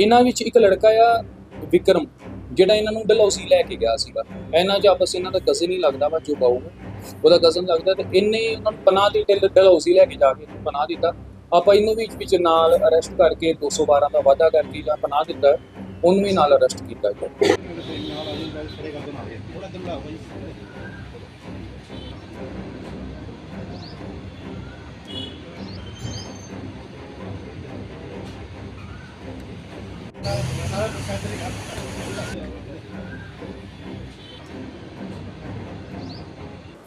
ਇਹਨਾਂ ਵਿੱਚ ਇੱਕ ਲੜਕਾ ਆ, ਵਿਕਰਮ, ਜਿਹੜਾ ਇਹਨਾਂ ਨੂੰ ਡਲਹੌਜ਼ੀ ਲੈ ਕੇ ਗਿਆ ਸੀਗਾ। ਇਹਨਾਂ 'ਚ ਆਪਸ ਇਹਨਾਂ ਦਾ ਕਜ਼ਨ ਹੀ ਲੱਗਦਾ ਵਾ, ਜੋ ਬਾਊ ਉਹਦਾ ਕਜ਼ਨ ਲੱਗਦਾ ਤੇ ਇਹਨੇ ਉਹਨਾਂ ਨੂੰ ਪਨਾਹ ਦੀ ਡਲ- ਡਲਹੌਜ਼ੀ ਲੈ ਕੇ ਜਾ ਕੇ ਪਨਾਹ ਦਿੱਤਾ। ਆਪਾਂ ਇਹਨੂੰ ਵੀ ਵਿੱਚ ਨਾਲ ਅਰੈਸਟ ਕਰਕੇ 212 ਦਾ ਵਾਅਦਾ ਕਰਕੇ ਜਾਂ ਪਨਾਹ ਦਿੱਤਾ, ਉਹਨੂੰ ਵੀ ਨਾਲ ਅਰੈਸਟ ਕੀਤਾ ਗਿਆ।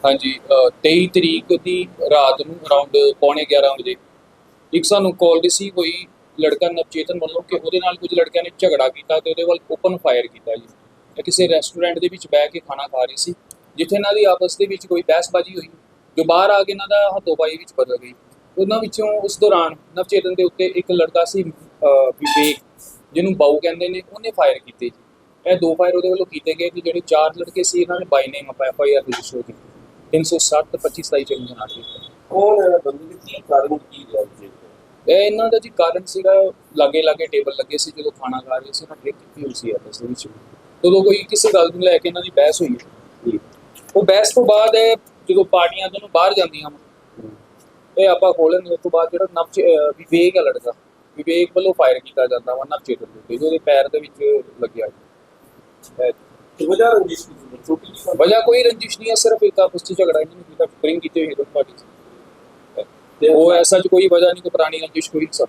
ਹਾਂਜੀ ਅ, 23 ਤਰੀਕ ਦੀ ਰਾਤ ਨੂੰ ਅਰਾਊਂਡ ਪੌਣੇ 11 ਵਜੇ। ਇੱਕ ਸਾਨੂੰ ਕਾਲ ਰਿਸੀਵ ਹੋਈ ਲੜਕਾ ਨਵਚੇਤਨ ਵੱਲੋਂ ਕਿ ਉਹਦੇ ਨਾਲ ਕੁਝ ਲੜਕਿਆਂ ਨੇ ਝਗੜਾ ਕੀਤਾ ਤੇ ਉਹਦੇ ਵੱਲ ਓਪਨ ਫਾਇਰ ਕੀਤਾ ਜੀ। ਇਹ ਕਿਸੇ ਰੈਸਟੋਰੈਂਟ ਦੇ ਵਿੱਚ ਬਹਿ ਕੇ ਖਾਣਾ ਖਾ ਰਹੀ ਸੀ ਜਿੱਥੇ ਇਹਨਾਂ ਦੀ ਆਪਸ ਦੇ ਵਿੱਚ ਕੋਈ ਬਹਿਸਬਾਜ਼ੀ ਹੋਈ। ਜੋ ਬਾਹਰ ਆ ਕੇ ਇਹਨਾਂ ਦਾ ਹੱਥੋਂ-ਪਾਈ ਵਿੱਚ ਬਦਲ ਗਈ। ਉਹਨਾਂ ਵਿੱਚੋਂ ਉਸ ਦੌਰਾਨ ਨਵਚੇਤਨ ਦੇ ਉੱਤੇ ਇੱਕ ਲੜਕਾ ਸੀ ਵਿਵੇਕ ਜਿਹਨੂੰ ਬਾਊ ਕਹਿੰਦੇ ਨੇ ਉਹਨੇ ਫਾਇਰ ਕੀਤੇ ਜੀ। ਇਹ ਦੋ ਫਾਇਰ ਉਹਦੇ ਵੱਲੋਂ ਕੀਤੇ ਗਏ ਕਿ ਜਿਹੜੇ ਚਾਰ ਲੜਕੇ ਸੀ ਇਹਨਾਂ ਨੇ by name F I R register ਕੀਤੀ। 307 25 27 ਚੰਗੀ ਨਾਲ ਕੀਤੀ। ਕੌਣ ਬੰਦੇ ਦੀ ਕੀ ਕਾਰਨ ਕੀ ਰਿਹਾ ਜੀ? ਇਹ ਇਹਨਾਂ ਦਾ ਜੀ ਕਾਰਨ ਸੀਗਾ ਲਾਗੇ ਲਾਗੇ ਟੇਬਲ ਲੱਗੇ ਸੀ ਜਦੋਂ ਖਾਣਾ ਖਾ ਰਹੇ ਸੀ ਨਾ ਡਰਿੰਕ ਕੀਤੀ ਹੋਈ ਸੀ ਆਪਸ ਵਿੱਚ। ਉਦੋਂ ਕੋਈ ਕਿਸੇ ਗੱਲ ਨੂੰ ਲੈ ਕੇ ਇਹਨਾਂ ਦੀ ਬਹਿਸ ਹੋਈ ਉਹ ਬਹਿਸ ਤੋਂ ਬਾਅਦ ਇਹ ਜਦੋਂ ਪਾਰਟੀਆਂ ਤੋਂ ਬਾਹਰ ਜਾਂਦੀਆਂ ਇਹ ਆਪਾਂ ਖੋਲਣ ਉਸ ਤੋਂ ਬਾਅਦ ਜਿਹੜਾ ਨਵ ਵਿਵੇਕ ਹੈ ਲੜਕਾ ਵਿਵੇਕ ਵੱਲੋਂ ਫਾਇਰ ਕੀਤਾ ਜਾਂਦਾ ਵਾ ਨਵਚੇਤਨ ਦੇ ਉੱਤੇ ਜਿਹਦੇ ਪੈਰ ਦੇ ਵਿੱਚ ਲੱਗਿਆ ਤੇ ਵਜ੍ਹਾ ਰੰਜਿਸ਼ ਛੋਟੀ ਜਿਹੀ ਵਜ੍ਹਾ ਕੋਈ ਰੰਜਿਸ਼ ਨਹੀਂ ਹੈ ਸਿਰਫ ਇੱਕ ਆਪਸ ਵਿੱਚ ਝਗੜਾ ਇਹਨਾਂ ਨੇ ਕੀਤਾ ਬ੍ਰਿੰਗ ਕੀਤੇ ਹੋਏ ਦੋ। ਪਾਰਟੀ ਤੇ ਉਹ ਐਸਾ ਚ ਕੋਈ ਵਜ੍ਹਾ ਨਹੀਂ ਕੋਈ ਪੁਰਾਣੀ ਰੰਜਿਸ਼ ਕੋਈ ਸਭ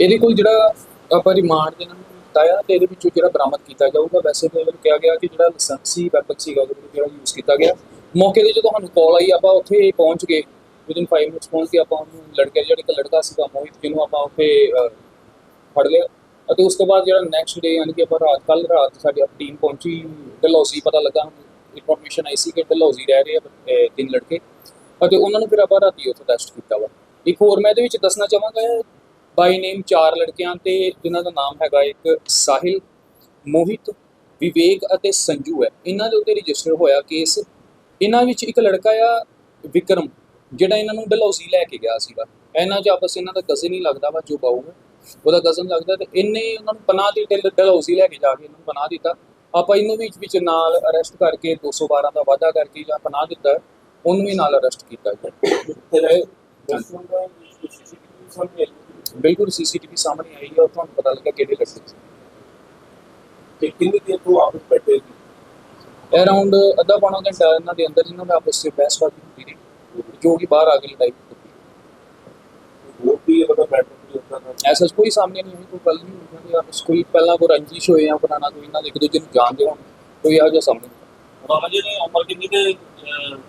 ਇਹਦੇ ਕੋਲ ਜਿਹੜਾ ਆਪਾਂ ਰਿਮਾਂਡ ਦੇ ਨਾਲ ਕੀਤਾ ਆ ਤੇ ਇਹਦੇ ਵਿੱਚੋਂ ਜਿਹੜਾ ਬਰਾਮਦ ਕੀਤਾ ਜਾਊਗਾ ਵੈਸੇ ਤਾਂ ਇਹਨੂੰ ਕਿਹਾ ਗਿਆ ਕਿ ਜਿਹੜਾ ਲਾਇਸੈਂਸੀ ਵੈਪਨ ਸੀਗਾ ਉਹਦੇ ਜਿਹੜਾ ਯੂਜ਼ ਕੀਤਾ ਗਿਆ। ਮੌਕੇ ਤੇ ਜਦੋਂ ਸਾਨੂੰ ਕਾਲ ਆਈ ਆਪਾਂ ਉੱਥੇ ਪਹੁੰਚ ਗਏ। ਵਿਦਿਨ 5 ਮਿੰਟਸ ਪਹੁੰਚ ਕੇ ਆਪਾਂ ਉਹਨੂੰ ਲੜਕੇ, ਜਿਹੜਾ ਇੱਕ ਲੜਕਾ ਸੀਗਾ ਮੋਹਿਤ, ਜਿਹਨੂੰ ਆਪਾਂ ਉੱਥੇ ਫੜ ਲਿਆ। ਅਤੇ ਉਸ ਤੋਂ ਬਾਅਦ ਜਿਹੜਾ ਨੈਕਸਟ ਡੇ ਯਾਨੀ ਕਿ ਆਪਾਂ ਰਾਤ ਕੱਲ ਰਾਤ ਸਾਡੀ ਆਪਣੀ ਟੀਮ ਪਹੁੰਚੀ, ਡਲਹੌਜ਼ੀ, ਪਤਾ ਲੱਗਾ ਇਨਫੋਰਮੇਸ਼ਨ ਆਈ ਸੀ ਕਿ ਡਲਹੌਜ਼ੀ ਰਹਿ ਰਹੇ ਆ ਤਿੰਨ ਲੜਕੇ। ਅਤੇ ਉਹਨਾਂ ਨੂੰ ਫਿਰ ਆਪਾਂ ਰਾਤੀ ਉੱਥੇ ਟੈਸਟ ਕੀਤਾ ਵਾ। ਇੱਕ ਹੋਰ ਮੈਂ ਇਹਦੇ ਵਿੱਚ ਦੱਸਣਾ ਚਾਹਾਂਗਾ ਬਾਈ ਨੇਮ ਚਾਰ ਲੜਕਿਆਂ ਤੇ ਜਿਨ੍ਹਾਂ ਦਾ ਨਾਮ ਹੈਗਾ ਇੱਕ ਸਾਹਿਲ, ਮੋਹਿਤ, ਵਿਵੇਕ ਅਤੇ ਸੰਜੂ ਹੈ। ਇਹਨਾਂ ਦੇ ਉੱਤੇ ਰਜਿਸਟਰ ਹੋਇਆ ਕੇਸ ਇਹਨਾਂ ਵਿੱਚ ਇੱਕ ਲੜਕਾ ਆ, ਵਿਕਰਮ। ਜਿਹੜਾ ਇਹਨਾਂ ਨੂੰ ਡਲਹੌਜ਼ੀ ਲੈ ਕੇ ਗਿਆ ਸੀਗਾ ਇਹਨਾਂ 'ਚ ਆਪਸ ਇਹਨਾਂ ਦਾ ਕਜ਼ਨ ਹੀ ਲੱਗਦਾ ਵਾ ਜੋ ਬਾਊ ਉਹਦਾ ਕਜ਼ਨ ਲੱਗਦਾ ਤੇ ਇਹਨੇ ਉਹਨਾਂ ਨੂੰ ਪਨਾਹ ਦੀ ਡਲ- ਡਲਹੌਜ਼ੀ ਲੈ ਕੇ ਜਾ ਕੇ ਇਹਨਾਂ ਨੂੰ ਪਨਾਹ ਦਿੱਤਾ। ਆਪਾਂ ਇਹਨੂੰ ਵਿੱਚ ਵਿੱਚ ਨਾਲ ਅਰੈਸਟ ਕਰਕੇ 212 ਦਾ ਵਾਅਦਾ ਕਰਕੇ ਜਾਂ ਪਨਾਹ ਦਿੱਤਾ ਉਹਨੂੰ ਵੀ ਨਾਲ ਅਰੈਸਟ ਕੀਤਾ ਗਿਆ ਬਿਲਕੁਲ ਸੀਸੀਟੀਵੀ ਸਾਹਮਣੇ ਆਈ ਹੈ ਤੁਹਾਨੂੰ ਪਤਾ ਲੱਗਾ ਕਿਹੜੇ ਸੀ। ਤੇ ਕਿੰਨੀ ਦੇਰ ਤੋਂ ਆਪਸ ਬੈਠੇ ਸੀ? ਅਰਾਊਂਡ ਅੱਧਾ ਪੌਣਾ ਘੰਟਾ ਇਹਨਾਂ ਦੇ ਅੰਦਰ ਇਹਨਾਂ ਦਾ ਆਪਸ ਵਿੱਚ ਬਹਿਸਬਾਜ਼ੀ ਹੁੰਦੀ ਰਹੀ। ਜੋ ਕਿ ਬਾਹਰ ਆ ਕੇ ਲੜਾਈ ਹੁੰਦੀ ਹੋਰ ਵੀ ਉਹਦਾ ਮੈਟਰ ਨਹੀਂ ਹੁੰਦਾ ਤਾਂ ਐਸਾ ਕੋਈ ਸਾਹਮਣੇ ਨਹੀਂ ਹੋਈ ਕੋਈ ਗੱਲ ਨਹੀਂ ਹੋਈ। ਆਪਸ ਕੋਈ ਪਹਿਲਾਂ ਕੋਈ ਰੰਜਿਸ਼ ਹੋਏ ਜਾਂ ਪੁਰਾਣਾ ਕੋਈ ਇਹਨਾਂ ਦੇ ਇੱਕ ਦੂਜੇ ਨੂੰ ਜਾਣਦੇ ਹੋਣ ਕੋਈ ਇਹੋ ਜਿਹਾ ਸਾਹਮਣੇ। ਬਾਬਾ ਜੀ ਨੇ ਉਮਰ ਕਿੰਨੀ ਤੇ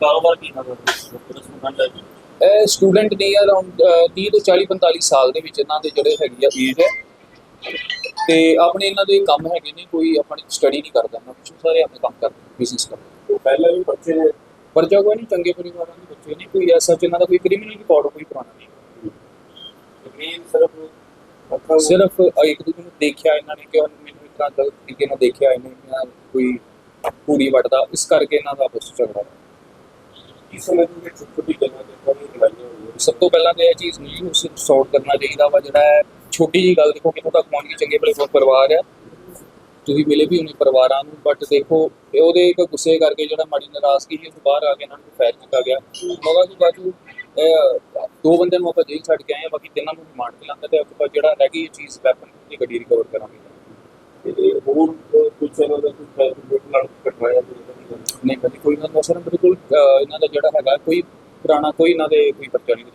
ਕਾਰੋਬਾਰ ਕੀ ਕਰਦਾ ਜੀ? ਇਹ ਸਟੂਡੈਂਟ ਨੇ ਅਰਾਊਂਡ 30 ਤੋਂ 40 45 ਸਾਲ ਦੇ ਵਿੱਚ ਇਹਨਾਂ ਦੇ ਜਿਹੜੇ ਹੈਗੀ ਆ ਏਜ ਹੈ। ਤੇ ਆਪਣੇ ਇਹਨਾਂ ਦੇ ਕੰਮ ਹੈਗੇ ਨੇ ਕੋਈ ਆਪਣੀ ਸਟੱਡੀ ਨਹੀਂ ਕਰਦਾ ਨਾ ਸਾਰੇ ਆਪਣੇ ਕੰਮ ਕਰਦੇ ਬਿਜ਼ਨਸ ਕਰਦੇ ਪਹਿਲਾਂ ਵੀ ਬੱਚੇ ਨੇ ਪਰਚਾ ਕੋਈ ਨਹੀਂ ਚੰਗੇ ਪਰਿਵਾਰਾਂ ਦੇ ਬੱਚੇ ਨੇ ਕੋਈ ਐਸਾ ਚ ਇਹਨਾਂ ਦਾ ਕੋਈ ਕ੍ਰਿਮੀਨਲ ਰਿਕਾਰਡ ਕੋਈ ਪੁਰਾਣਾ ਨਹੀਂ। ਸਿਰਫ ਇੱਕ ਦੂਜੇ ਨੂੰ ਦੇਖਿਆ ਇਹਨਾਂ ਨੇ ਕਿ ਮੈਨੂੰ ਇਸ ਤਰ੍ਹਾਂ ਗਲਤ ਤਰੀਕੇ ਨਾਲ ਦੇਖਿਆ ਇਹਨੇ ਜਾਂ ਕੋਈ ਪੂਰੀ ਵੱਟਦਾ ਇਸ ਕਰਕੇ ਇਹਨਾਂ ਦਾ ਆਪਸ ਵਿੱਚ ਝਗੜਾ ਕੀ ਸਮਝਦੇ ਕਿ ਛੋਟੀ ਛੋਟੀ ਗੱਲਾਂ ਤੇ ਕੋਈ ਲੜਾਈਆਂ ਹੋਈਆਂ ਸਭ ਤੋਂ ਪਹਿਲਾਂ ਤਾਂ ਇਹ ਚੀਜ਼ ਨਹੀਂ ਉਸ ਸੌਟ ਕਰਨਾ ਚਾਹੀਦਾ ਵਾ ਜਿਹੜਾ ਹੈ ਛੋਟੀ ਜੀ ਗੱਲ ਦੇਖੋ ਤੱਕ ਪਹੁੰਚ ਗਈ ਚੰਗੇ ਭਲੇ ਪਰਿਵਾਰ ਆ ਤੁਸੀਂ ਮਿਲੇ ਵੀ ਉਹਨੇ ਪਰਿਵਾਰਾਂ ਨੂੰ ਬਟ ਦੇਖੋ ਇਹ ਉਹਦੇ ਇੱਕ ਗੁੱਸੇ ਕਰਕੇ ਜਿਹੜਾ ਮਾੜੀ ਨਾਰਾਜ਼ਗੀ ਸੀ ਉਹ ਬਾਹਰ ਆ ਕੇ ਇਹਨਾਂ ਨੂੰ ਫੈਰ ਕੀਤਾ ਗਿਆ। ਮਗਾ ਜੀ ਬਾਜੂ ਇਹ ਦੋ ਬੰਦਿਆਂ ਨੂੰ ਆਪਾਂ ਜੇਲ੍ਹ ਛੱਡ ਕੇ ਆਏ ਆ ਬਾਕੀ ਤਿੰਨਾਂ ਨੂੰ ਰਿਮਾਂਡ ਤੇ ਲਾਂਦਾ ਤੇ ਆਪਾਂ ਜਿਹੜਾ ਰਹਿ ਗਈ ਇਹ ਚੀਜ਼ ਵੈਪਨ ਦੀ ਗੱਡੀ ਰਿਕਵਰ ਕਰਾਂਗੇ। ਤੇ ਹੋਰ ਕੁਝ ਇਹਨਾਂ ਦਾ ਕੁਝ ਨਾਲ ਕਟਵਾਇਆ ਨਹੀਂ? ਕਦੀ ਕੋਈ ਨਾ ਸਰ ਬਿਲਕੁਲ ਇਹਨਾਂ ਦਾ ਜਿਹੜਾ ਹੈਗਾ ਕੋਈ ਪੁਰਾਣਾ ਕੋਈ ਇਹਨਾਂ ਦੇ ਕੋਈ ਪਰਚਾ ਨਹੀਂ